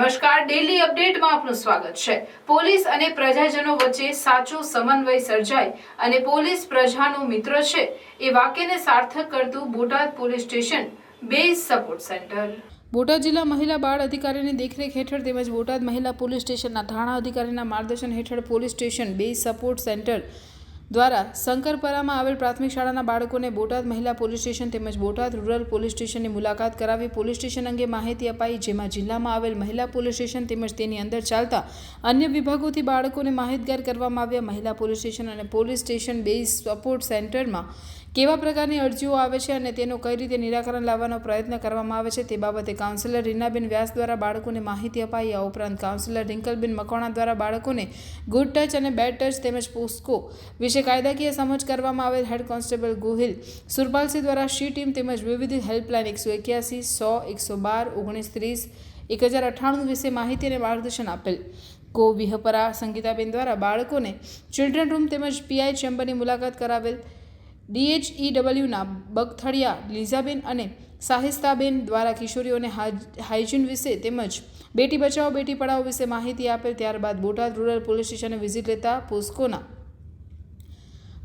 નમસ્કાર. ડેલી અપડેટમાં આપનું સ્વાગત છે. પોલીસ અને પ્રજાજનો વચ્ચે સાચો સમન્વય સર્જાય અને પોલીસ પ્રજાનો મિત્ર છે. એ વાક્યને સાર્થક કરતું Botad police station base support centre. Botad જિલ્લા મહિલા બાળ અધિકારીની દેખરેખ હેઠળ તેમજ બોટાદ મહિલા પોલીસ સ્ટેશનના થાણા અધિકારીના માર્ગદર્શન હેઠળ police station base support centre દ્વારા શંકરપરામાં આવેલ પ્રાથમિક શાળાના બાળકોને બોટાદ મહિલા પોલીસ સ્ટેશન તેમજ બોટાદ રૂરલ પોલીસ સ્ટેશનની મુલાકાત કરાવી પોલીસ સ્ટેશન અંગે માહિતી અપાઈ, જેમાં જિલ્લામાં આવેલ મહિલા પોલીસ સ્ટેશન તેમજ તેની અંદર ચાલતા અન્ય વિભાગોથી બાળકોને માહિતગાર કરવામાં આવ્યા. મહિલા પોલીસ સ્ટેશન અને પોલીસ સ્ટેશન બેઝ સપોર્ટ સેન્ટરમાં કેવા પ્રકારની અરજીઓ આવે છે અને તેનું કઈ રીતે નિરાકરણ લાવવાનો પ્રયત્ન કરવામાં આવે છે તે બાબતે કાઉન્સિલર રીનાબેન વ્યાસ દ્વારા બાળકોને માહિતી અપાઈ. આ ઉપરાંત કાઉન્સિલર રિંકલબેન મકવાણા દ્વારા બાળકોને ગુડ ટચ અને બેડ ટચ તેમજ પોસ્કો વિશે કાયદાકીય સમજ કરવામાં આવેલ હેડ કોન્સ્ટેબલ ગોહિલ સુરપાલસિંહ દ્વારા શી ટીમ તેમજ વિવિધ હેલ્પલાઇન એકસો એક્યાસી, સો, એકસો બાર, ઓગણીસ, ત્રીસ, એક હજાર અઠ્ઠાણું વિશે માહિતી અને માર્ગદર્શન આપેલ. કો વિહપરા સંગીતાબેન દ્વારા બાળકોને ચિલ્ડ્રન રૂમ તેમજ પીઆઈ ચેમ્બરની મુલાકાત કરાવેલ. ડીએચઈડબલ્યુના બગથળિયા લીઝાબેન અને સાહિસ્તાબેન દ્વારા કિશોરીઓને હાઇજીન વિશે તેમજ બેટી બચાવો, બેટી પઢાઓ વિશે માહિતી આપેલ. ત્યારબાદ બોટાદ રૂરલ પોલીસ સ્ટેશને વિઝિટ લેતા પોસ્કોના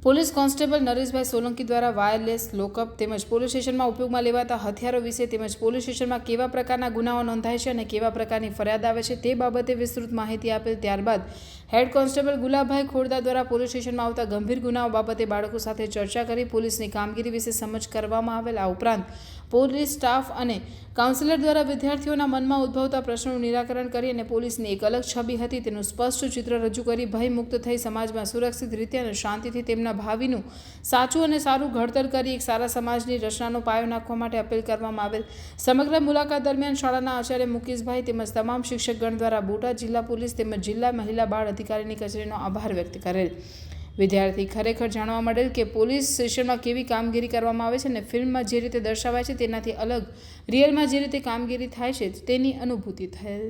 પોલીસ કોન્સ્ટેબલ નરેશભાઈ સોલંકી દ્વારા વાયરલેસ લોકઅપ તેમજ પોલીસ સ્ટેશનમાં ઉપયોગમાં લેવાતા હથિયારો વિશે તેમજ પોલીસ સ્ટેશનમાં કેવા પ્રકારના ગુનાઓ નોંધાય છે અને કેવા પ્રકારની ફરિયાદ આવે છે તે બાબતે વિસ્તૃત માહિતી આપેલ ત્યારબાદ હેડ કોન્સ્ટેબલ ગુલાબભાઈ ખોડદા દ્વારા પોલીસ સ્ટેશનમાં આવતા ગંભીર ગુનાઓ બાબતે બાળકો સાથે ચર્ચા કરી પોલીસની કામગીરી વિશે સમજ કરવામાં આવેલ. આ ઉપરાંત પોલીસ સ્ટાફ અને કાઉન્સિલર દ્વારા વિદ્યાર્થીઓના મનમાં ઉદ્ભવતા પ્રશ્નોનું નિરાકરણ કરી અને પોલીસની એક અલગ છબી હતી. તેનું સ્પષ્ટ ચિત્ર રજૂ કરી ભયમુક્ત થઈ સમાજમાં સુરક્ષિત રીતે અને શાંતિથી તેમના ભાવિનું સાચું અને સારું ઘડતર કરી એક સારા સમાજની રચનાનો પાયો નાખવા માટે અપીલ કરવામાં આવેલ. સમગ્ર મુલાકાત દરમિયાન શાળાના આચાર્ય મુકેશભાઈ તેમજ તમામ શિક્ષકગણ દ્વારા બોટાદ જિલ્લા પોલીસ તેમજ જિલ્લા મહિલા બાળ અધિકારીની કચેરીનો આભાર વ્યક્ત કરેલ. વિદ્યાર્થી ખરેખર જાણવા મળેલ કે પોલીસ સ્ટેશનમાં કેવી કામગીરી કરવામાં આવે છે અને ફિલ્મમાં જે રીતે દર્શાવાય છે તેનાથી અલગ, રિયલમાં જે રીતે કામગીરી થાય છે તેની અનુભૂતિ થયેલ.